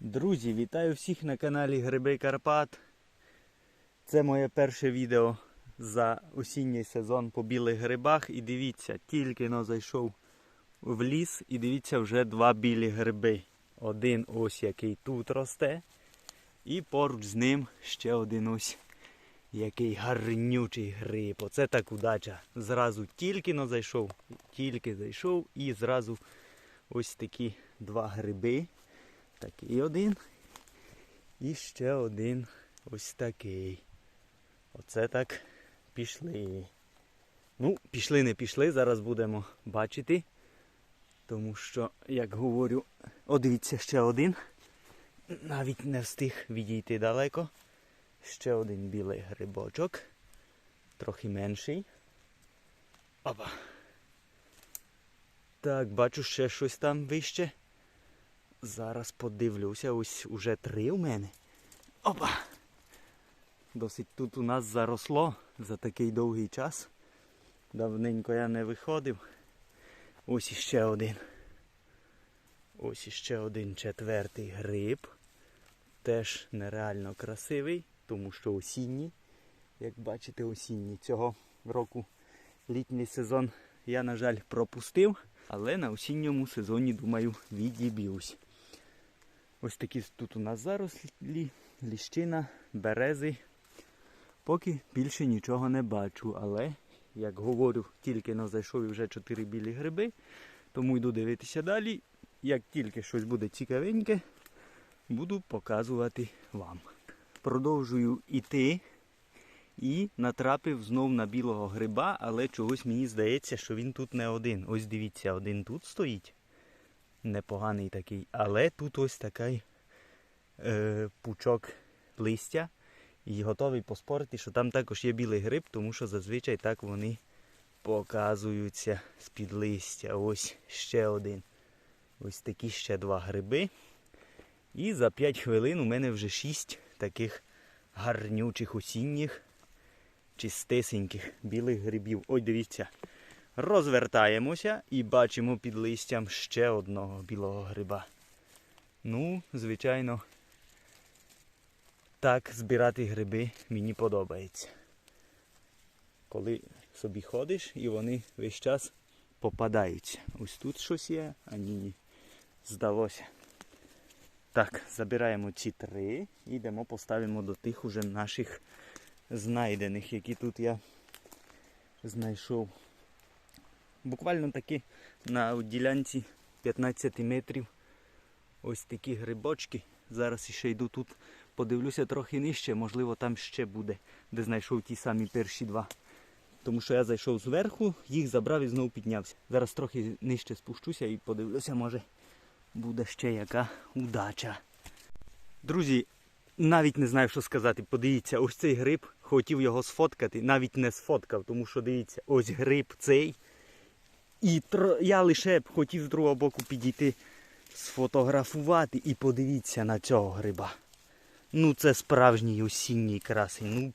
Друзі, вітаю всіх на каналі Гриби Карпат. Це моє перше відео за осінній сезон по білих грибах. І дивіться, тільки но зайшов в ліс і дивіться вже два білі гриби. Один ось який тут росте. І поруч з ним ще один ось який гарнючий гриб. Оце так удача. Зразу тільки но зайшов, тільки зайшов і зразу ось такі два гриби. Такий один. І ще один ось такий. Оце так пішли. Ну, пішли, не пішли, зараз будемо бачити. Тому що, як говорю, о, дивіться, ще один. Навіть не встиг відійти далеко. Ще один білий грибочок. Трохи менший. Опа. Так, бачу ще щось там вище. Зараз подивлюся, ось уже три у мене. Опа! Досить тут у нас заросло за такий довгий час. Давненько я не виходив. Ось іще один. Ось іще один четвертий гриб. Теж нереально красивий, тому що осінній. Як бачите, осінній. Цього року літній сезон я, на жаль, пропустив, але на осінньому сезоні, думаю, відіб'юсь. Ось такі тут у нас зарослі, ліщина, берези. Поки більше нічого не бачу, але, як говорю, тільки но зайшов і вже чотири білі гриби, тому йду дивитися далі. Як тільки щось буде цікавеньке, буду показувати вам. Продовжую йти і натрапив знов на білого гриба, але чогось мені здається, що він тут не один. Ось дивіться, один тут стоїть непоганий такий. Але тут ось такий е, пучок листя. І готовий поспорити, що там також є білий гриб, тому що зазвичай так вони показуються з-під листя. Ось ще один. Ось такі ще два гриби. І за 5 хвилин у мене вже 6 таких гарнючих осінніх, чистесеньких білих грибів. Ой, дивіться. Розвертаємося і бачимо під листям ще одного білого гриба. Ну, звичайно, так збирати гриби мені подобається. Коли собі ходиш і вони весь час попадаються. Ось тут щось є, а ні, ні. Здалося. Так, забираємо ці три і йдемо поставимо до тих уже наших знайдених, які тут я знайшов. Буквально таки на ділянці 15 метрів ось такі грибочки. Зараз ще йду тут, подивлюся трохи нижче, можливо там ще буде, де знайшов ті самі перші два. Тому що я зайшов зверху, їх забрав і знову піднявся. Зараз трохи нижче спущуся і подивлюся, може буде ще яка удача. Друзі, навіть не знаю, що сказати. Подивіться, ось цей гриб, хотів його сфоткати, навіть не сфоткав, тому що дивіться, ось гриб цей. І тр... я лише б хотів з другого боку підійти, сфотографувати і подивіться на цього гриба. Ну це справжній осінній красень. Ну,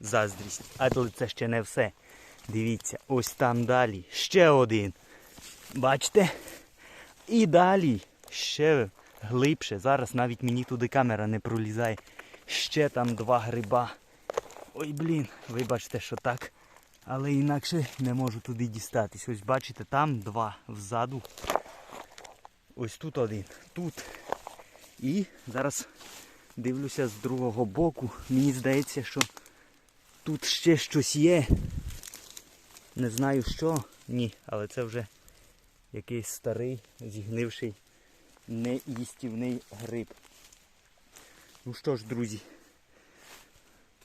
заздрість. Але це ще не все. Дивіться, ось там далі. Ще один. Бачите? І далі ще глибше. Зараз навіть мені туди камера не пролізає. Ще там два гриба. Ой, блін, вибачте, що так. Але інакше не можу туди дістатись. Ось бачите, там два взаду. Ось тут один. Тут. І зараз дивлюся з другого боку. Мені здається, що тут ще щось є. Не знаю що. Ні, але це вже якийсь старий, зігнивший, неїстівний гриб. Ну що ж, друзі,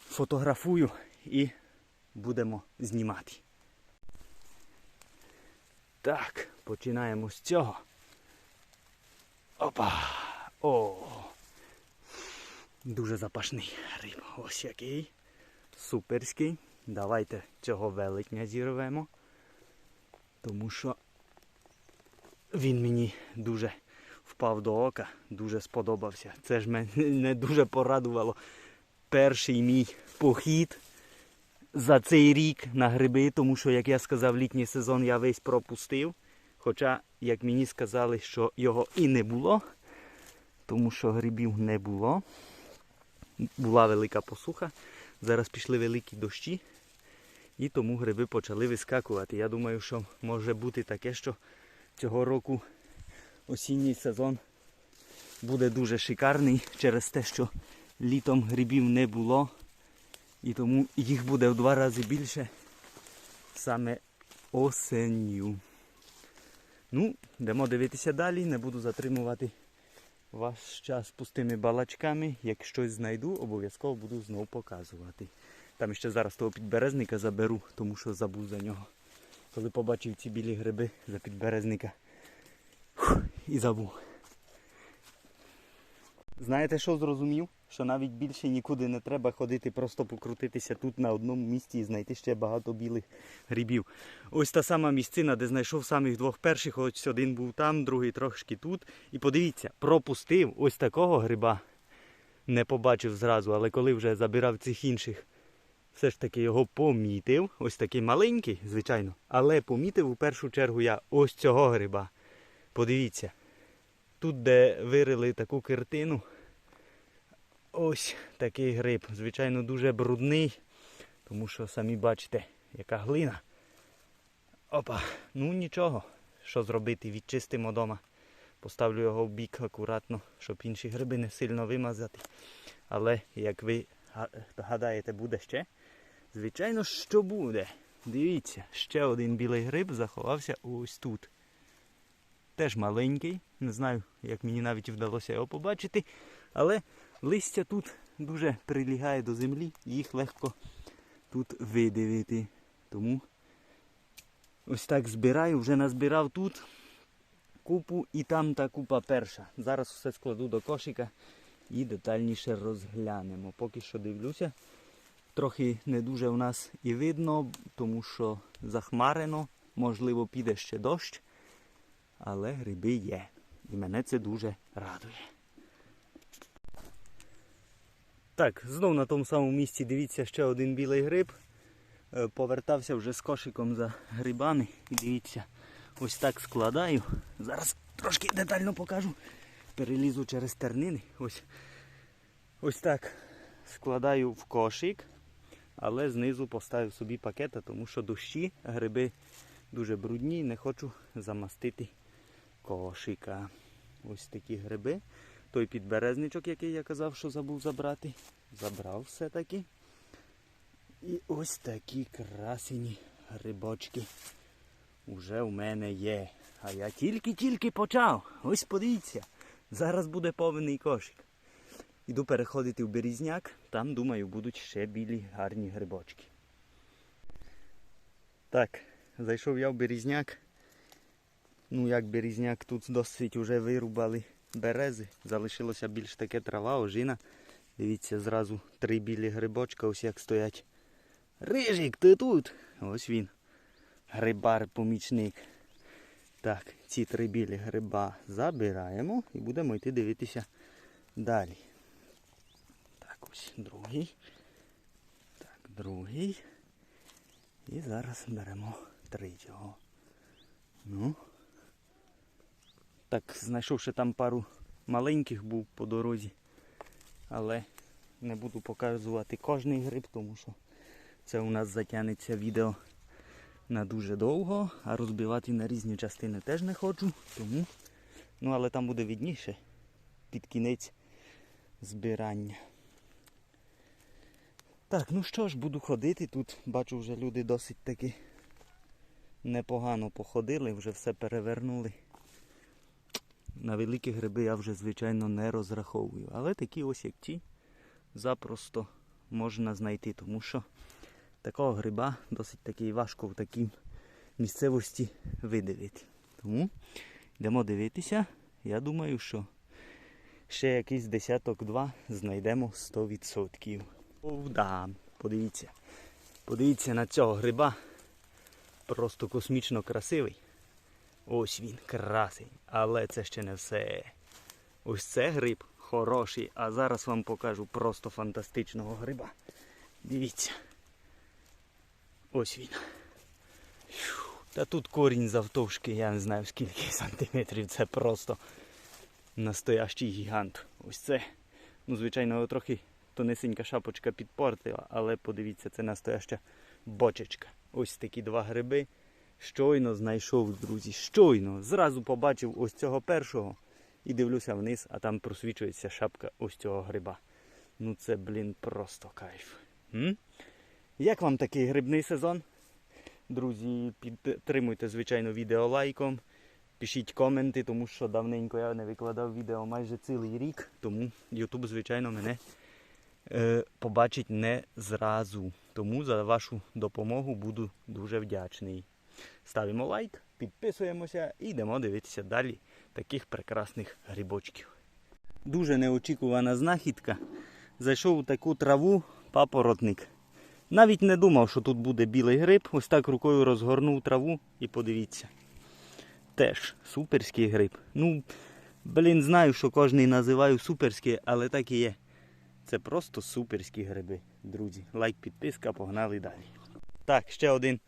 фотографую і будемо знімати. Так, починаємо з цього. Опа! О! Дуже запашний гриб. Ось який. Суперський. Давайте цього велетня зірвемо. Тому що він мені дуже впав до ока, дуже сподобався. Це ж мене дуже порадувало. Перший мій похід за цей рік на гриби, тому що, як я сказав, літній сезон я весь пропустив. Хоча, як мені сказали, що його і не було, тому що грибів не було. Була велика посуха. Зараз пішли великі дощі, і тому гриби почали вискакувати. Я думаю, що може бути таке, що цього року осінній сезон буде дуже шикарний через те, що літом грибів не було. І тому їх буде в два рази більше саме осенню. Ну, йдемо дивитися далі, не буду затримувати ваш час пустими балачками. Як щось знайду, обов'язково буду знову показувати. Там ще зараз того підберезника заберу, тому що забув за нього. Коли побачив ці білі гриби за підберезника і забув. Знаєте, що зрозумів? Що навіть більше нікуди не треба ходити, просто покрутитися тут на одному місці і знайти ще багато білих грибів. Ось та сама місцина, де знайшов самих двох перших, ось один був там, другий трошки тут. І подивіться, пропустив ось такого гриба. Не побачив зразу, але коли вже забирав цих інших, все ж таки його помітив. Ось такий маленький, звичайно. Але помітив у першу чергу я ось цього гриба. Подивіться. Тут, де вирили таку картину, ось такий гриб. Звичайно, дуже брудний, тому що самі бачите, яка глина. Опа, ну нічого. Що зробити? Відчистимо вдома. Поставлю його в бік акуратно, щоб інші гриби не сильно вимазати. Але як ви гадаєте, буде ще? Звичайно, що буде. Дивіться, ще один білий гриб заховався ось тут. Теж маленький, не знаю, як мені навіть вдалося його побачити. Але листя тут дуже прилягає до землі, їх легко тут видивити. Тому ось так збираю, вже назбирав тут купу і там та купа перша. Зараз все складу до кошика і детальніше розглянемо. Поки що дивлюся. Трохи не дуже у нас і видно, тому що захмарено, можливо, піде ще дощ але гриби є. І мене це дуже радує. Так, знов на тому самому місці дивіться ще один білий гриб. Е, Повертався вже з кошиком за грибами. І дивіться, ось так складаю. Зараз трошки детально покажу. Перелізу через тернини. Ось, ось так складаю в кошик, але знизу поставив собі пакета, тому що дощі, гриби дуже брудні, не хочу замастити кошика. Ось такі гриби. Той підберезничок, який я казав, що забув забрати. Забрав все-таки. І ось такі красені грибочки уже в мене є. А я тільки-тільки почав. Ось подивіться. Зараз буде повний кошик. Іду переходити в берізняк, там, думаю, будуть ще білі гарні грибочки. Так, зайшов я в берізняк. Ну як берізняк, тут досить вже вирубали берези. Залишилося більш таке трава, ожина. Дивіться, зразу три білі грибочка, ось як стоять. Рижик, ти тут? Ось він. Грибар-помічник. Так, ці три білі гриба забираємо і будемо йти дивитися далі. Так, ось другий. Так, другий. І зараз беремо третього. Ну. Так, знайшов ще там пару маленьких був по дорозі. Але не буду показувати кожний гриб, тому що це у нас затягнеться відео на дуже довго, а розбивати на різні частини теж не хочу. Тому, ну але там буде відніше під кінець збирання. Так, ну що ж, буду ходити. Тут бачу вже люди досить таки непогано походили, вже все перевернули. На великі гриби я вже, звичайно, не розраховую. Але такі ось як ті запросто можна знайти, тому що такого гриба досить таки важко в такій місцевості видивити. Тому йдемо дивитися. Я думаю, що ще якийсь десяток-два знайдемо 100%. О, да, подивіться. Подивіться на цього гриба. Просто космічно красивий. Ось він, красень. Але це ще не все. Ось це гриб хороший, а зараз вам покажу просто фантастичного гриба. Дивіться. Ось він. Та тут корінь завтовшки, я не знаю скільки сантиметрів, це просто настоящий гігант. Ось це. Ну, звичайно, його трохи тонесенька шапочка підпортила, але подивіться, це настояща бочечка. Ось такі два гриби. Щойно знайшов, друзі. Щойно. Зразу побачив ось цього першого і дивлюся вниз, а там просвічується шапка ось цього гриба. Ну це, блін, просто кайф. М? Як вам такий грибний сезон? Друзі, підтримуйте, звичайно, відео лайком. Пишіть коменти, тому що давненько я не викладав відео майже цілий рік, тому YouTube, звичайно, мене е, побачить не зразу. Тому за вашу допомогу буду дуже вдячний. Ставимо лайк, підписуємося і йдемо дивитися далі таких прекрасних грибочків. Дуже неочікувана знахідка. Зайшов у таку траву папоротник. Навіть не думав, що тут буде білий гриб. Ось так рукою розгорнув траву і подивіться. Теж суперський гриб. Ну, блін, знаю, що кожний називаю суперський, але так і є. Це просто суперські гриби, друзі. Лайк, підписка, погнали далі. Так, ще один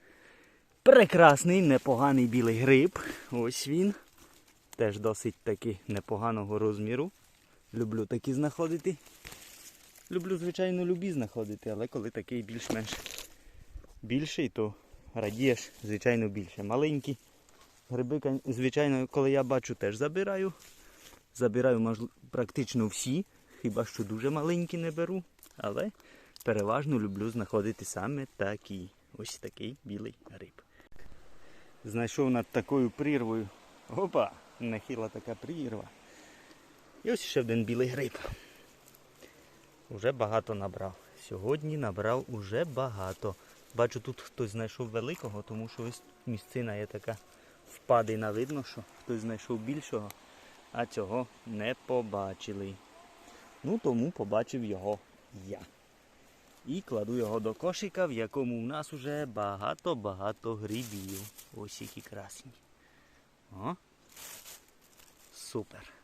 прекрасний, непоганий білий гриб. Ось він. Теж досить таки непоганого розміру. Люблю такі знаходити. Люблю, звичайно, любі знаходити, але коли такий більш-менш більший, то радієш, звичайно, більше. Маленькі гриби, звичайно, коли я бачу, теж забираю. Забираю практично всі, хіба що дуже маленькі не беру. Але переважно люблю знаходити саме такі. Ось такий білий гриб. Знайшов над такою прірвою. Опа! Нахила така прірва. І ось ще один білий гриб. Уже багато набрав. Сьогодні набрав уже багато. Бачу, тут хтось знайшов великого, тому що ось місцина є така впадина. Видно, що хтось знайшов більшого, а цього не побачили. Ну тому побачив його я. І кладу його до кошика, в якому в нас уже багато-багато грибів. Ось які красні. О. Супер.